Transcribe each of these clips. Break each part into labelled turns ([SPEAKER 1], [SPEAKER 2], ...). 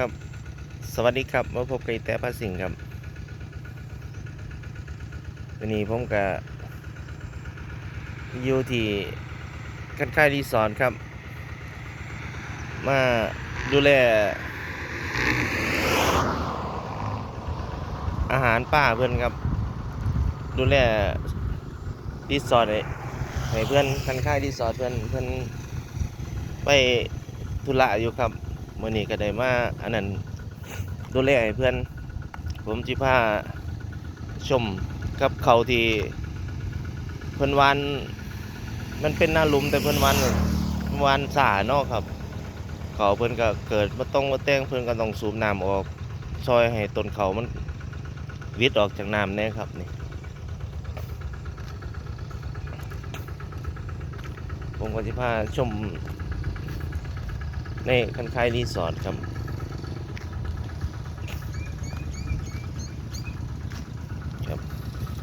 [SPEAKER 1] ครับ สวัสดีครับมาพบกับแต่พระสิงห์ครับวันนี้ผมกับอยู่ที่คันค่ายรีสอร์ทครับ มาดูแล อาหารป่าเพื่อนครับ ดูแลรีสอร์ทให้ให้เพื่อนคันค่ายรีสอร์ทเพื่อนเพื่อนไปธุระอยู่ครับ มื่อนี้ก็ได้มาอันนั้นดูแลให้เพื่อน ผมจิพาชมกับเขาที่เพื่อนวัน มันเป็นหน้าลุมแต่เพื่อนวันวันสาเนาะครับ เขาเพื่อนก็เกิดมาต้องมาแต่งเพื่อนก็ต้องสูบน้ำออกซอยให้ต้นเขามันวิดออกจากน้ำแน่ครับนี่ผมก็จะพาชม ในคันคายรีสอร์ทครับครับ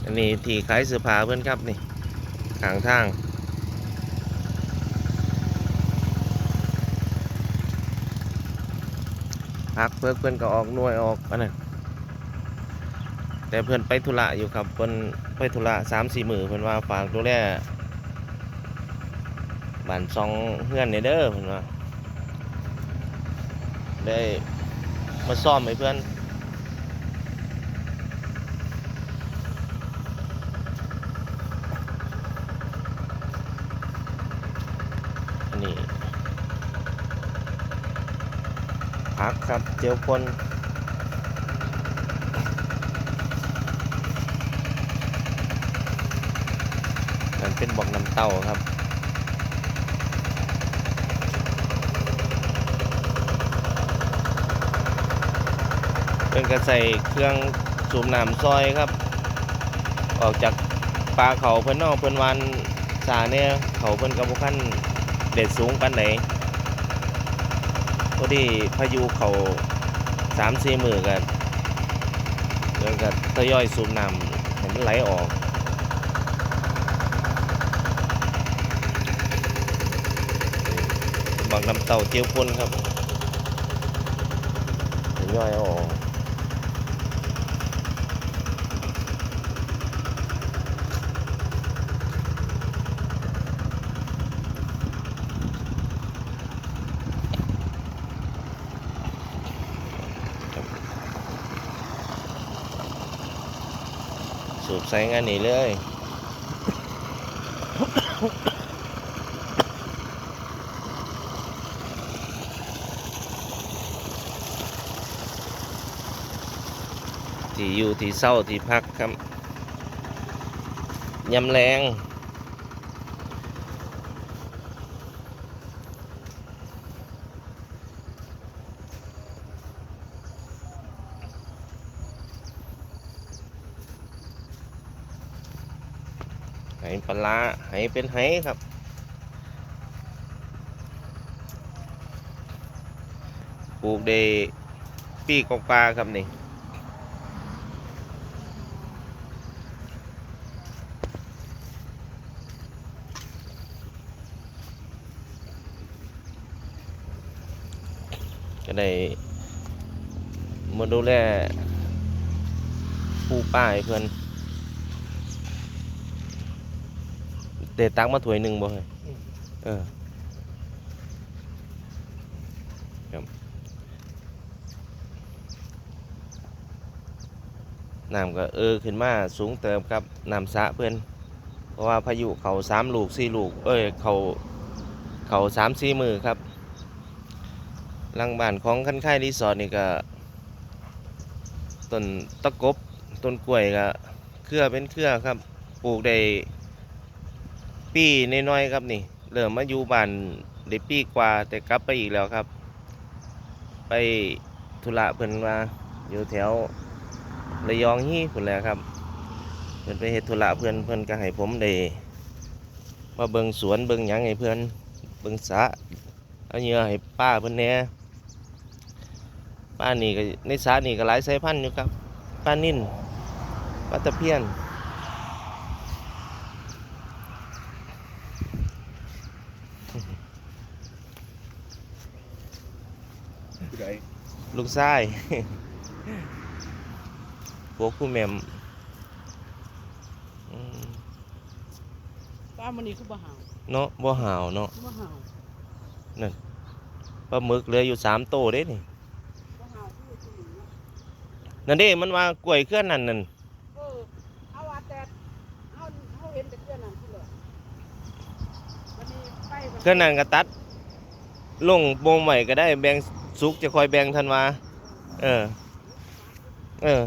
[SPEAKER 1] อันนี้ที่ขายเสื้อผ้าเพื่อนครับนี่ขางทางพักเพื่อเพื่อนก็ออกน่วยออกอันนั้นแต่เพื่อนไปธุระอยู่ครับเพื่อนไปธุระสามสี่มือเพื่อนว่าฝากดูแลบ้านซองเพื่อนในเด้อเพื่อนว่า ได้มาซ่อมให้เพื่อนอันนี้พักครับเจียวปนมันเป็นบอกน้ำเต้าครับ เป็นกระใส่เครื่องสูบน้ำซอยครับ ออกจากปลาเขาเพิ่นนอกเพิ่นวันสาเนี่ยเขาเพิ่นกับพวกขั้นเด็ดสูงปันไหนพอดีพายุเขาสามสี่มือกันเดินกับทยอยสูบน้ำให้มันไหลออกบางน้ำเต่าเจียวพ่นครับทยอยออก สูบใส่งานนี้เลย ที่อยู่ที่เศร้าที่พักครับยำแรง ไหปลาร้าไหเป็นไหครับ ปลูกได้ปีกกว่าครับนี่ก็ได้มาดูแลผู้ป้ายเพื่อน เดตักมาถ้วยหนึ่งบ่เฮ้ยเออครับน้ำก็เออขึ้นมาสูงเติมครับน้ำสระเพื่อนเพราะว่าพายุเขาสามลูกสี่ลูก เอ้ยเขาเขาสามสี่มือครับหลังบ้านของคันค่ายรีสอร์ทนี่ก็ต้นตะกบต้นกล้วยก็เครือเป็นเครือครับ ปลูกได้ ปีน้อยๆครับนี่เริ่มมาอยู่บ้านได้ปีกว่าแต่กลับไปอีกแล้วครับ ไปธุระเพิ่นว่าอยู่แถวระยองฮี่พุ่นแล้วครับเพิ่นไปเฮ็ดธุระเพิ่นเพิ่นก็ให้ผมได้มาเบิ่งสวนเบิ่งหยังให้เพิ่นเบิ่งสระเอาเหยื่อให้ป้าเพิ่นแหน่ป้านี่ก็ในสานี่ก็หลายสายพันธุ์อยู่ครับป้านิ่นป้าตะเพียน
[SPEAKER 2] ผู้ใด
[SPEAKER 1] ลูกชายพวกผู้แหม่มอืม
[SPEAKER 2] ป้ามันนี่คือบ่หาว
[SPEAKER 1] เนาะบ่หาวเนาะ
[SPEAKER 2] บ่หาว
[SPEAKER 1] ปลาหมึกเหลืออยู่สามโตวเด้นี่
[SPEAKER 2] บ่หาวคือสิเนาะ
[SPEAKER 1] นั่นเด้มันว่ากล้วยเคลื่อนนั่นนั่น
[SPEAKER 2] เออเอาว่าแต่เอาเฮาเห็นแต่เพื่อนนั่นคือเลยวันนี้ไปวั
[SPEAKER 1] เคลื่อนนั่นก็ตัดลงโมงใหม่ก็ได้แบ่ง สุกจะคอยแบ่งทันวาเออ เออ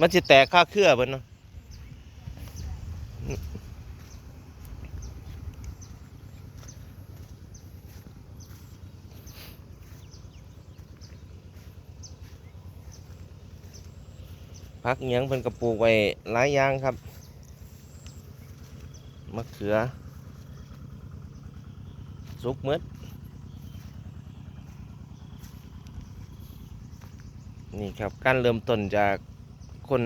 [SPEAKER 1] มันจะแตกค่าเครือเพิ่นเนาะพักอิหยังเพิ่นกระปูไว้หลายอย่างครับมะเขือสุกมืด นี่ครับการเริ่มต้นจากคน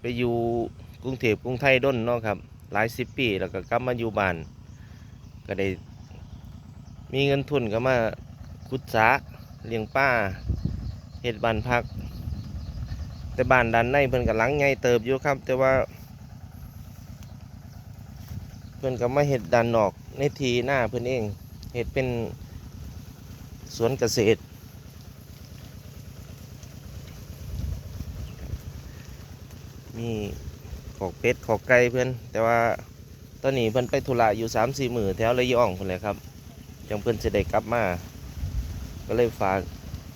[SPEAKER 1] ไปอยู่กรุงเทพกรุงไทยด้นเนาะครับหลายสิบปีแล้วก็กลับมาอยู่บ้าน ก็ได้มีเงินทุนก็มาขุดสระเลี้ยงป้าเฮ็ดบ้านพัก แต่บ้านด้านในเพิ่นก็หลังใหญ่เติบอยู่ครับ แต่ว่า เพิ่นก็มาเฮ็ดด้านนอกในทีหน้าเพิ่นเองเฮ็ดเป็นสวนเกษตร มีขอกเป็ดขอกไก่เพื่อน แต่ว่าตอนนี้เพิ่อนไปธุระอยู่สามสี่หมือแถวระยองเพิ่นเลยครับจังเพิ่อนจะได้กลับมา ก็เลยฝาก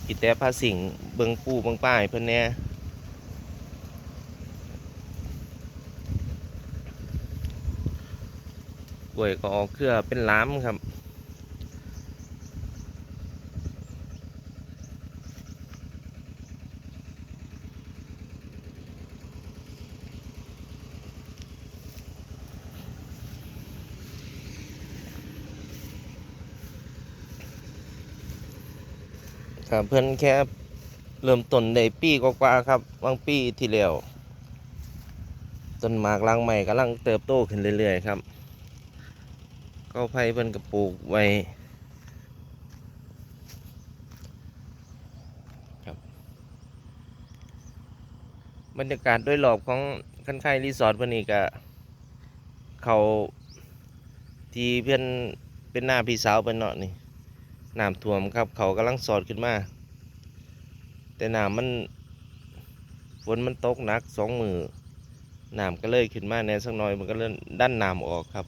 [SPEAKER 1] อีแต่พาสิงเบิงปูเบิงป้ายเพิ่อนแหน่กล้วยก็ออกเครือเป็นล้ามครับ ครับเพื่อนแค่เริ่มต้นในปีกว่าๆครับบางปีที่แล้วต้นหมากลังใหม่กำลังเติบโตขึ้นเรื่อยๆครับก็ไผ่เพิ่นกระปลูกไว้ครับบรรยากาศโดยรอบของคันไข่รีสอร์ทวันนี้ก็เขาที่เพื่อนเป็นหน้าพี่สาวเป็นเนาะนี่ น้ำท่วมครับ เขากำลังสอดขึ้นมา แต่น้ำมันฝนมันตกหนักสองมือน้ำก็เลยขึ้นมาแน่สักหน่อยมันก็เริ่มดันน้ำออกครับ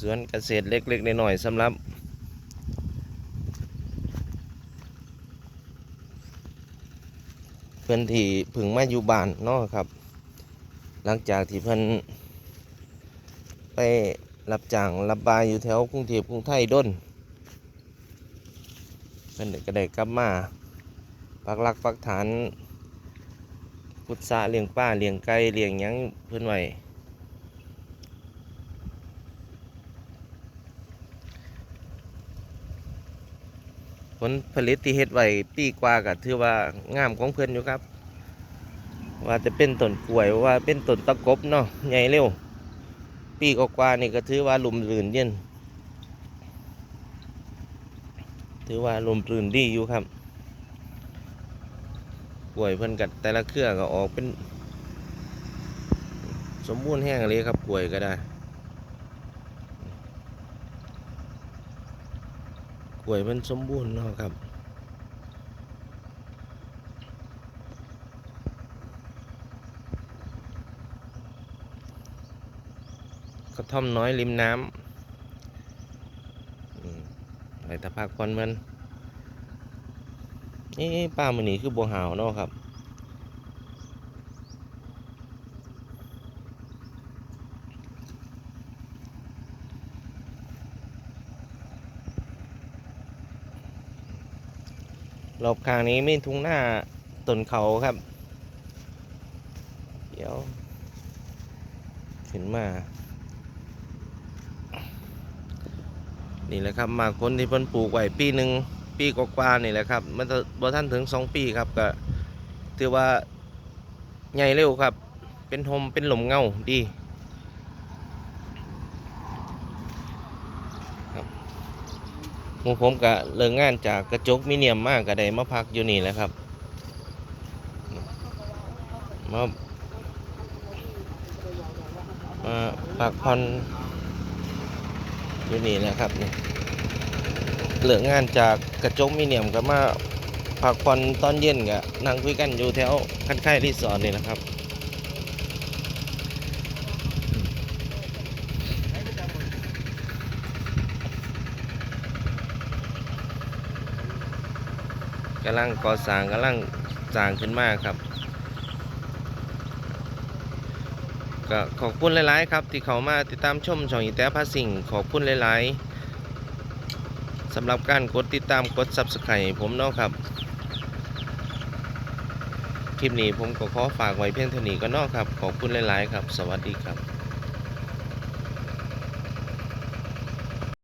[SPEAKER 1] สวนเกษตรเล็กๆน้อยๆสำหรับ พื่อนที่พึ่งมาอยู่บ้านเนาะครับ หลังจากที่เพิ่นไปรับจ้างรับบายอยู่แถวกรุงเทพกรุงไทยด้นเพิ่นก็ได้กลับมาปักหลักปักฐานพุทธะเลี้ยงป้าเลี้ยงไก่เลี้ยงยังเพิ่นไว้ ลผลิตที่เฮ็ดไว้ปีกว่าก็ถือว่างามของเพิ่นอยู่ครับ ว่าจะเป็นต้นกล้วยว่าเป็นต้นตะกบเนาะใหญ่เร็ว ปีกว่านี่ก็ถือว่าลมรื่นเย็นถือว่าลมรื่นดีอยู่ครับกล้วยเพิ่นกัดแต่ละเครือก็ออกเป็น สมบูรณ์แห้งเลยครับกล้วยก็ได้ กล้วยมันสมบูรณ์เนาะครับกระท่อมน้อยริมน้ำอืมไปตะพักพอนมันนี่ป้ามันนี่คือบัวหาวเนาะครับ รอบข้างนี้ไมีทุ่งหน้าต้นเขาครับ เดี๋ยว ขึ้นมา นี่แหละครับมาคนที่เพิ่นปลูกไว้ปีหนึ่งปีกว่าๆนี่แหละครับ มันจะบ่ท่านถึงสองปีครับก็ถือว่าใหญ่เร็วครับ เป็นโฮมเป็นหลมเงาดี มูผมก็เลิกงานจากกระจกมิเนียมมากก็ได้มาพักอยู่นี่แหละครับมามาพักผ่อนอยู่นี่แหละครับนี่เลิกงานจากกระจกมิเนียมก็มาพักผ่อนตอนเย็นก็นั่งคุยกันอยู่แถวคันค่ายรีสอร์ทนี่นะครับ กำลังก่อสร้างกำลังสร้างขึ้นมาครับก็ขอบคุณหลาย ๆ ครับ ที่เขามาติดตามชมช่องอีแต้พาสิ่งขอบคุณหลาย ๆสำหรับการกดติดตามกด Subscribe ผมเนาะครับ คลิปนี้ผมก็ขอฝากไว้เพียงเท่านี้ก็นาะครับ ขอบคุณหลาย ๆ ครับ สวัสดีครับ